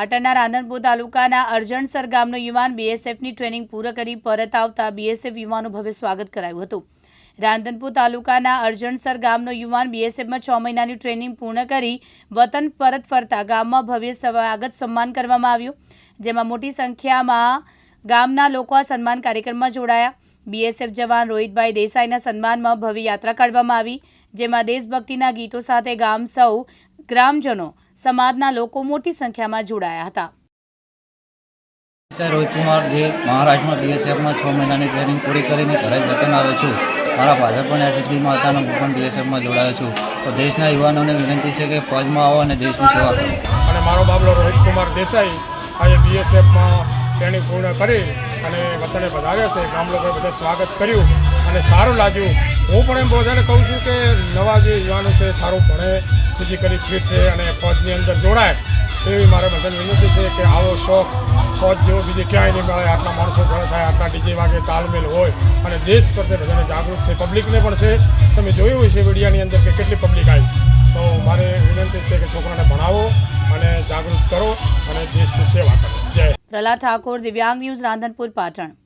પાટણના રાધનપુર તાલુકાના અરજણસર ગામનો યુવાન બીએસએફની ટ્રેનિંગ પૂર્ણ કરી પરત આવતા બીએસએફ યુવાનું ભવ્ય સ્વાગત કરાયું હતું. રાંધનપુર તાલુકાના અરજણસર ગામનો યુવાન બીએસએફમાં છ મહિનાની ટ્રેનિંગ પૂર્ણ કરી વતન પરત ફરતા ગામમાં ભવ્ય સ્વાગત સન્માન કરવામાં આવ્યું. જેમાં મોટી સંખ્યામાં ગામના લોકો આ સન્માન કાર્યક્રમમાં જોડાયા. બીએસએફ જવાન રોહિતભાઈ દેસાઈના સન્માનમાં ભવ્ય યાત્રા કાઢવામાં આવી, જેમાં દેશભક્તિના ગીતો સાથે ગામ સૌ ગ્રામજનો સમાજના લોકો મોટી સંખ્યામાં જોડાયા હતા. રોહિત કુમાર જે મહારાષ્ટ્રમાં બીએસએફમાં છ મહિનાની ટ્રેનિંગ પૂરી કરીને ઘરે જ વતન આવ્યો છું. મારા ફાધર પણ એસએસબીમાં હતા અને હું પણ બીએસએફમાં જોડાયો છું. તો દેશના યુવાનોને વિનંતી છે કે ફોજમાં આવો અને દેશની સેવા કરો. અને મારો બાબલો રોહિતકુમાર દેસાઈ આજે બીએસએફમાં ટ્રેનિંગ પૂર્ણ કરી અને વતને વધાવ્યા છે. ગામ લોકોએ બધા સ્વાગત કર્યું. અને સારું લાગ્યું. હું પણ એમ બધાને કહું છું કે નવા જે યુવાનો છે, સારું ભણે ફિઝિકલી ફિટ રહે અને ફોજની અંદર જોડાય, એવી મારે બધાને વિનંતી છે કે આવો શોખ, ફોજ જેવો બીજે ક્યાંય નહીં મળે. આટલા માણસો ભણે થાય, આટલા ડીજે વાગે તાલમેલ હોય અને દેશ પ્રત્યે બધાને જાગૃત છે. પબ્લિકને પણ છે. તમે જોયું હોય છે મીડિયાની અંદર કે કેટલી પબ્લિક આવી. તો મારે વિનંતી છે કે છોકરાને ભણાવો અને જાગૃત કરો અને દેશની સેવા કરો. જય પ્રહલાદ ઠાકોર, દિવ્યાંગ ન્યૂઝ રાધનપુર, પાટણ.